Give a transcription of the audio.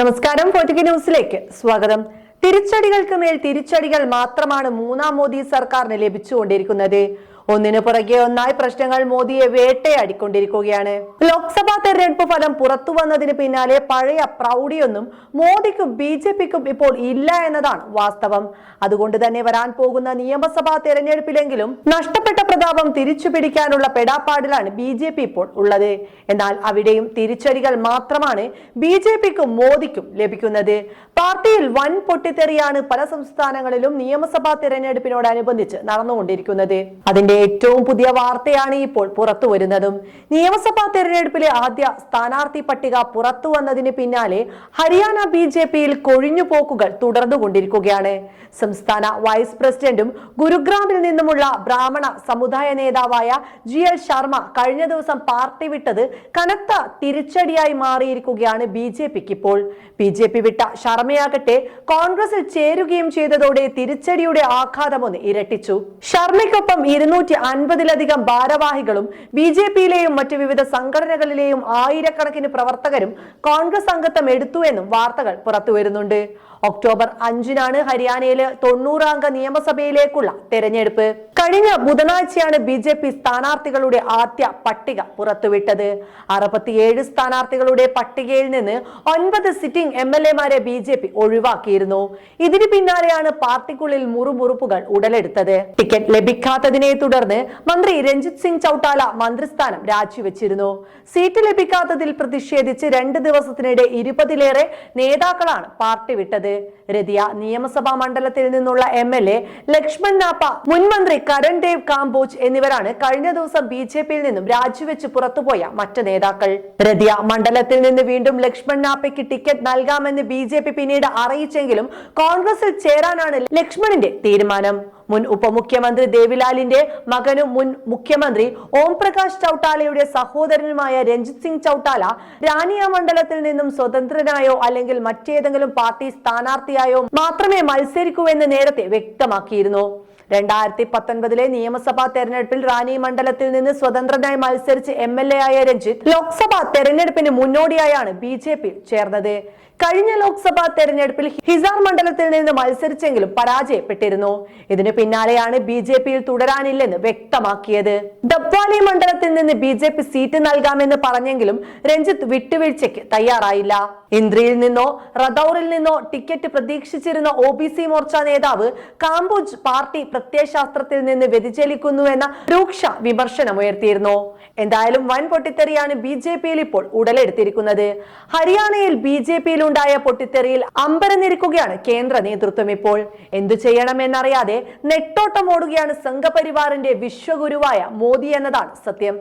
നമസ്കാരം ഫോർട്ടിക്ക് ന്യൂസിലേക്ക് സ്വാഗതം. തിരിച്ചടികൾക്ക് മേൽ തിരിച്ചടികൾ മാത്രമാണ് മൂന്നാം മോദി സർക്കാരിന് ലഭിച്ചുകൊണ്ടിരിക്കുന്നത്. ഒന്നിനു പുറകെ ഒന്നായി പ്രശ്നങ്ങൾ മോദിയെ വേട്ടയാടിക്കൊണ്ടിരിക്കുകയാണ്. ലോക്സഭാ തെരഞ്ഞെടുപ്പ് ഫലം പുറത്തു വന്നതിന് പിന്നാലെ പഴയ പ്രൗഢിയൊന്നും മോദിക്കും ബി ജെ പിക്കും ഇപ്പോൾ ഇല്ല എന്നതാണ് വാസ്തവം. അതുകൊണ്ട് തന്നെ വരാൻ പോകുന്ന നിയമസഭാ തെരഞ്ഞെടുപ്പിലെങ്കിലും നഷ്ടപ്പെട്ട പ്രതാപം തിരിച്ചു പിടിക്കാനുള്ള പെടാപ്പാടിലാണ് ബി ജെ പി ഇപ്പോൾ ഉള്ളത്. എന്നാൽ അവിടെയും തിരിച്ചടികൾ മാത്രമാണ് ബി ജെ പിക്കും മോദിക്കും ലഭിക്കുന്നത്. പാർട്ടിയിൽ വൻ പൊട്ടിത്തെറിയാണ് പല സംസ്ഥാനങ്ങളിലും നിയമസഭാ തെരഞ്ഞെടുപ്പിനോടനുബന്ധിച്ച് നടന്നുകൊണ്ടിരിക്കുന്നത്. അതിന്റെ ഏറ്റവും പുതിയ വാർത്തയാണ് ഇപ്പോൾ പുറത്തു വരുന്നതും. നിയമസഭാ തെരഞ്ഞെടുപ്പിലെ ആദ്യ സ്ഥാനാർത്ഥി പട്ടിക പുറത്തു വന്നതിന് പിന്നാലെ ഹരിയാന ബി ജെ പിയിൽ കൊഴിഞ്ഞുപോക്കുകൾ തുടർന്നുകൊണ്ടിരിക്കുകയാണ്. സംസ്ഥാന വൈസ് പ്രസിഡന്റും ഗുരുഗ്രാമിൽ നിന്നുമുള്ള ബ്രാഹ്മണ സമുദായ നേതാവായ ജി എൽ ശർമ്മ കഴിഞ്ഞ ദിവസം പാർട്ടി വിട്ടത് കനത്ത തിരിച്ചടിയായി മാറിയിരിക്കുകയാണ് ബി ജെ പിക്ക് ഇപ്പോൾ ബി ജെ പി വിട്ട ശർമ്മയാകട്ടെ കോൺഗ്രസിൽ ചേരുകയും ചെയ്തതോടെ തിരിച്ചടിയുടെ ആഘാതമൊന്ന് ഇരട്ടിച്ചു. ശർമ്മയ്ക്കൊപ്പം ഇരുന്നൂറ്റി അൻപതിലധികം ഭാരവാഹികളും ബി ജെ പിയിലെയും മറ്റ് വിവിധ സംഘടനകളിലെയും ആയിരക്കണക്കിന് പ്രവർത്തകരും കോൺഗ്രസ് അംഗത്വം എടുത്തു എന്നും വാർത്തകൾ പുറത്തുവരുന്നുണ്ട്. ഒക്ടോബർ അഞ്ചിനാണ് ഹരിയാനയിലെ തൊണ്ണൂറാംഗ നിയമസഭയിലേക്കുള്ള തെരഞ്ഞെടുപ്പ്. കഴിഞ്ഞ ബുധനാഴ്ചയാണ് ബി ജെ പി സ്ഥാനാർത്ഥികളുടെ ആദ്യ പട്ടിക പുറത്തുവിട്ടത്. അറുപത്തിയേഴ് സ്ഥാനാർത്ഥികളുടെ പട്ടികയിൽ നിന്ന് ഒൻപത് സിറ്റിംഗ് എം എൽ എമാരെ ബി ജെ പി ഒഴിവാക്കിയിരുന്നു. ഇതിന് പിന്നാലെയാണ് പാർട്ടിക്കുള്ളിൽ മുറുമുറുപ്പുകൾ ഉടലെടുത്തത്. ടിക്കറ്റ് ലഭിക്കാത്തതിനെ തുടർന്ന് മന്ത്രി രഞ്ജിത് സിംഗ് ചൌട്ടാല മന്ത്രിസ്ഥാനം രാജിവെച്ചിരുന്നു. സീറ്റ് ലഭിക്കാത്തതിൽ പ്രതിഷേധിച്ച് രണ്ട് ദിവസത്തിനിടെ ഇരുപതിലേറെ നേതാക്കളാണ് പാർട്ടി വിട്ടത്. രതിയ നിയമസഭാ മണ്ഡലത്തിൽ നിന്നുള്ള M L A Laxman Napa മുൻ മന്ത്രി കരൺ ദേവ് കാംബോജ് എന്നിവരാണ് കഴിഞ്ഞ ദിവസം ബി ജെ പിയിൽ നിന്നും രാജിവെച്ച് പുറത്തുപോയ മറ്റ് നേതാക്കൾ. രതിയ മണ്ഡലത്തിൽ നിന്ന് വീണ്ടും ലക്ഷ്മൺ നാപ്പയ്ക്ക് ടിക്കറ്റ് നൽകാമെന്ന് ബി പിന്നീട് അറിയിച്ചെങ്കിലും കോൺഗ്രസിൽ ചേരാനാണ് ലക്ഷ്മണിന്റെ തീരുമാനം. മുൻ ഉപമുഖ്യമന്ത്രി ദേവിലാലിന്റെ മകനും മുൻ മുഖ്യമന്ത്രി ഓം പ്രകാശ് ചൌട്ടാലയുടെ സഹോദരനുമായ രഞ്ജിത് സിംഗ് ചൌട്ടാല റാനിയ മണ്ഡലത്തിൽ നിന്നും സ്വതന്ത്രനായോ അല്ലെങ്കിൽ മറ്റേതെങ്കിലും പാർട്ടി സ്ഥാനാർത്ഥിയായോ മാത്രമേ മത്സരിക്കൂ എന്ന് നേരത്തെ വ്യക്തമാക്കിയിരുന്നു. രണ്ടായിരത്തി പത്തൊൻപതിലെ നിയമസഭാ തെരഞ്ഞെടുപ്പിൽ റാണി മണ്ഡലത്തിൽ നിന്ന് സ്വതന്ത്രനായി മത്സരിച്ച് എം എൽ എ ആയ രഞ്ജിത്ത് ലോക്സഭാ തെരഞ്ഞെടുപ്പിന് മുന്നോടിയായാണ് ബി ജെ പി ചേർന്നത്. കഴിഞ്ഞ ലോക്സഭാ തെരഞ്ഞെടുപ്പിൽ ഹിസാർ മണ്ഡലത്തിൽ നിന്ന് മത്സരിച്ചെങ്കിലും പരാജയപ്പെട്ടിരുന്നു. ഇതിന് പിന്നാലെയാണ് ബി ജെ പിയിൽ തുടരാനില്ലെന്ന് വ്യക്തമാക്കിയത്. ഡബ്വാലി മണ്ഡലത്തിൽ നിന്ന് ബി ജെ പി സീറ്റ് നൽകാമെന്ന് പറഞ്ഞെങ്കിലും രഞ്ജിത്ത് വിട്ടുവീഴ്ചയ്ക്ക് തയ്യാറായില്ല. ഇന്ദ്രിയിൽ നിന്നോ റദൌറിൽ നിന്നോ ടിക്കറ്റ് പ്രതീക്ഷിച്ചിരുന്ന ഒ ബി സി മോർച്ച നേതാവ് കാംബോജ് പാർട്ടി പ്രത്യയശാസ്ത്രത്തിൽ നിന്ന് വ്യതിചലിക്കുന്നുവെന്ന രൂക്ഷ വിമർശനമുയർത്തിയിരുന്നു എന്തായാലും വൻ പൊട്ടിത്തെറിയാണ് ബി ജെ പിയിൽ ഇപ്പോൾ ഉടലെടുത്തിരിക്കുന്നത്. ഹരിയാനയിൽ ബി ജെ പിയിൽ ഉണ്ടായ പൊട്ടിത്തെറിയിൽ അമ്പരന്നിരിക്കുകയാണ് കേന്ദ്ര നേതൃത്വം ഇപ്പോൾ. എന്തു ചെയ്യണമെന്നറിയാതെ നെട്ടോട്ടം ഓടുകയാണ് സംഘപരിവാറിന്റെ വിശ്വഗുരുവായ മോദി എന്നതാണ് സത്യം.